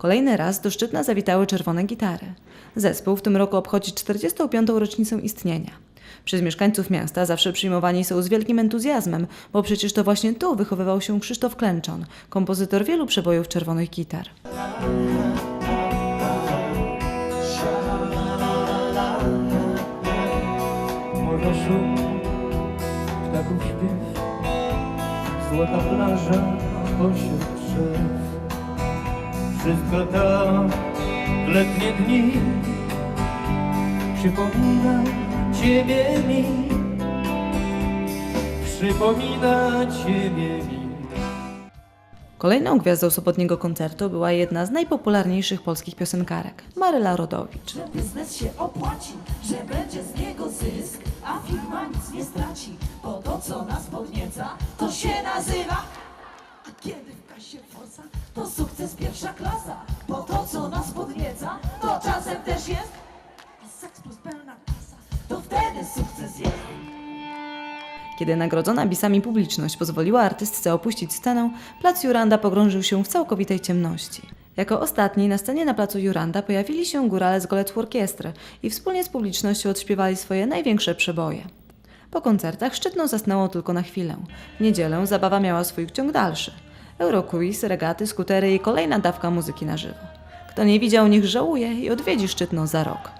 Kolejny raz do Szczytna zawitały czerwone gitary. Zespół w tym roku obchodzi 45. rocznicę istnienia. Przez mieszkańców miasta zawsze przyjmowani są z wielkim entuzjazmem, bo przecież to właśnie tu wychowywał się Krzysztof Klęczon, kompozytor wielu przebojów czerwonych gitar. Morza śpiew Złota plaża Wszystko to w letnie dni Przypomina Ciebie mi Przypomina Ciebie mi Kolejną gwiazdą sobotniego koncertu była jedna z najpopularniejszych polskich piosenkarek, Maryla Rodowicz. że biznes się opłaci, że będzie z niego zysk, a firma nic nie straci, bo to co nas podnieca, to się nazywa. A kiedy w kasie forsa, to sukces Kiedy nagrodzona bisami publiczność pozwoliła artystce opuścić scenę, plac Juranda pogrążył się w całkowitej ciemności. Jako ostatni na scenie na placu Juranda pojawili się górale z Goletwu Orkiestry i wspólnie z publicznością odśpiewali swoje największe przeboje. Po koncertach Szczytno zasnęło tylko na chwilę. W niedzielę zabawa miała swój ciąg dalszy. Euroquiz, regaty, skutery i kolejna dawka muzyki na żywo. Kto nie widział, niech żałuje i odwiedzi Szczytno za rok.